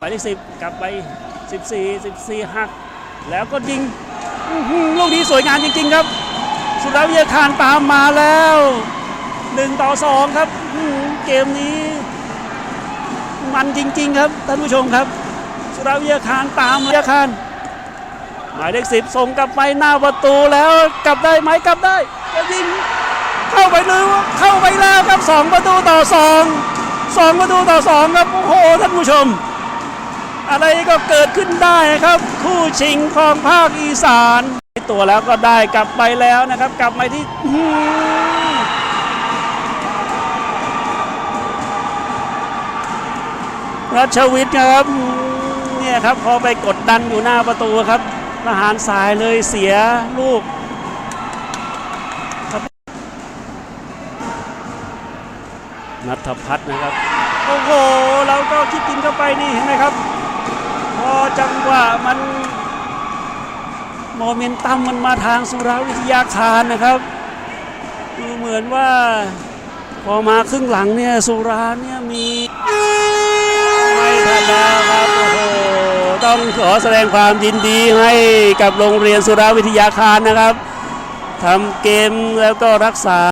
หมายเลขสิบกลับไปสิบสี่สิบสี่หัก แล้วก็ยิงลูกนี้สวยงามจริง ๆ ครับ สุรวิทยาคารตามมาแล้วหนึ่งต่อสองครับ เกมนี้ มันจริง ๆ ครับท่านผู้ชมครับ สุรวิทยาคารตามวิทยาคารหมายเลขสิบส่งกลับไปหน้าประตูแล้วกลับได้ไหมกลับได้จะยิงเข้าไปหรือเข้าไปแล้วครับสองประตูต่อสองสองประตูต่อสองครับโอ้โหท่านผู้ชม อะไรก็เกิดขึ้นได้ครับ คู่ชิงของภาคอีสานตัวแล้วก็ได้กลับไปแล้วนะครับ กลับไปที่รัชวิทย์ครับเนี่ยครับพอไปกดดันอยู่หน้าประตูครับทหารสายเลยเสียลูกครับนัทพัฒน์นะครับ โอ้โห เราก็คิดกินเข้าไปนี่เห็นไหมครับ จังหวะมันโมเมนตัมมันมาทางสุราวิทยาคารนะครับดูเหมือนว่าพอมาครึ่งหลังเนี่ยสุราเนี่ยมีไม่ทันแล้วครับโอ้โหต้องขอแสดงความยินดีให้กับโรงเรียนสุราวิทยาคารนะครับทำเกมแล้วก็รักษา